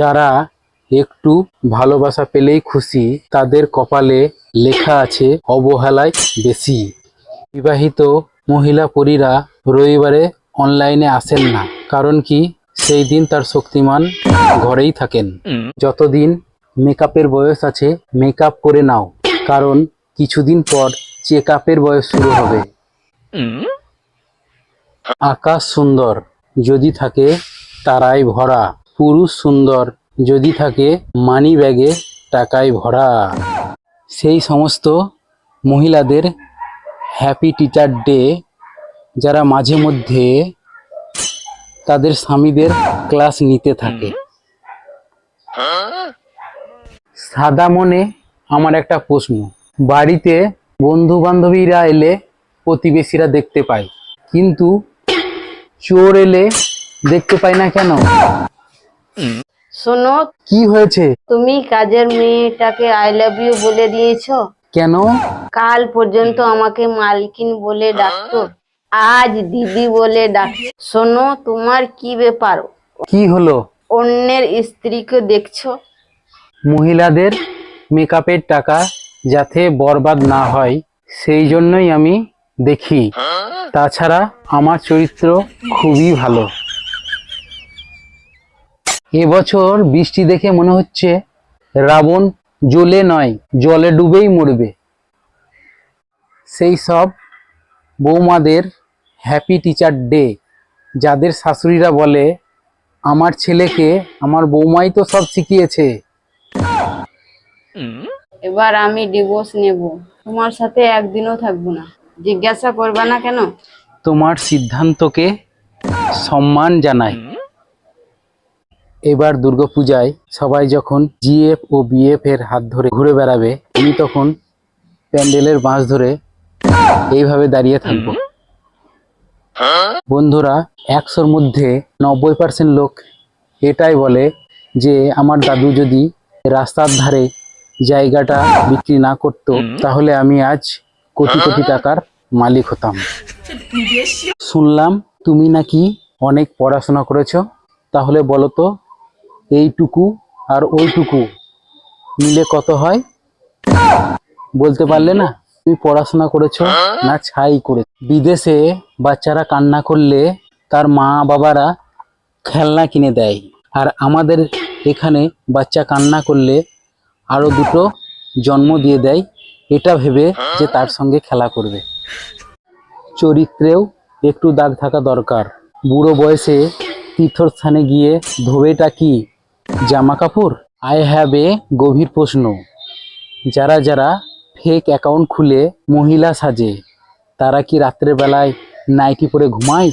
যারা একটু ভালোবাসা পেলেই খুশি, তাদের কপালে লেখা আছে, অবহেলায় বেশি। বিবাহিত মহিলা পরীরা রবিবারে অনলাইনে আসেন না, কারণ কি সেই দিন তার শক্তিমান ঘরেই থাকেন। যতদিন মেকআপের বয়স আছে, মেকআপ করে নাও, কারণ কিছুদিন পর চেক আপের বয়স শুরু হবে। আকাশ সুন্দর, যদি থাকে তারাই ভরা। পুরুষ সুন্দর, যদি থাকে মানি ব্যাগে টাকায় ভরা। সেই সমস্ত মহিলাদের হ্যাপি টিচার ডে যারা মাঝে মধ্যে তাদের স্বামীদের ক্লাস নিতে থাকে। সাদা মনে আমার একটা প্রশ্ন, বাড়িতে বন্ধু বান্ধবীরা এলে প্রতিবেশীরা দেখতে পায়, কিন্তু চোর এলে দেখতে পায় না কেন? শোনো কি হয়েছে? তুমি কাজের মেয়েটাকে আই লাভ ইউ বলে দিয়েছ? কেন? কাল পর্যন্ত আমাকে মালকিন বলে ডাকতো। আজ দিদি বলে ডাক শোনো তোমার কি ব্যাপার? কি হলো? অন্যের স্ত্রীকে দেখছ? মহিলাদের মেকআপের টাকা যাতে বরবাদ না হয় সেই জন্যই আমি দেখি। তাছাড়া আমার চরিত্র খুবই ভালো। এবছর বৃষ্টি দেখে মনে হচ্ছে রাবণ জ্বলে নয় জলে ডুবেই মরবে। সেই সব বৌমাদের হ্যাপি টিচার ডে যাদের শাশুড়িরা বলে আমার ছেলেকে আমার বৌমাই তো সব শিখিয়েছে। এবার আমি ডিভোর্স নেব। তোমার সাথে একদিনও থাকব না। জিজ্ঞাসা করবে না কেন? তোমার সিদ্ধান্তকে সম্মান জানাই। এবার দুর্গাপূজায় সবাই যখন জিএফ ও বিএফ এর হাত ধরে ঘুরে বেড়াবে আমি তখন প্যান্ডেলের বাঁশ ধরে এইভাবে দাঁড়িয়ে থাকব। বন্ধুরা একশোর মধ্যে নব্বই পার্সেন্ট লোক এটাই বলে যে আমার দাদু যদি রাস্তার ধারে জায়গাটা বিক্রি না করতো তাহলে আমি আজ কোটি কোটি টাকার মালিক হতাম। শুনলাম তুমি নাকি অনেক পড়াশোনা করেছ তাহলে বলো তো এইটুকু আর ওইটুকু মিলে কত হয়? বলতে পারলে না? তুমি পড়াশোনা করেছ না ছাই করে বিদেশে বাচ্চারা কান্না করলে তার মা বাবারা খেলনা কিনে দেয়। আর আমাদের এখানে বাচ্চা কান্না করলে আরও দুটো জন্ম দিয়ে দেয়। এটা ভেবে যে তার সঙ্গে খেলা করবে। চরিত্রেও একটু দাগ থাকা দরকার। বুড়ো বয়সে তীর্থস্থানে গিয়ে ধোবেটা কি? জামা কাপড়? আই হ্যাভ এ গভীর প্রশ্ন। যারা যারা ফেক অ্যাকাউন্ট খুলে মহিলা সাজে, তারা কি রাত্রেবেলায় নাইটি পরে ঘুমায়?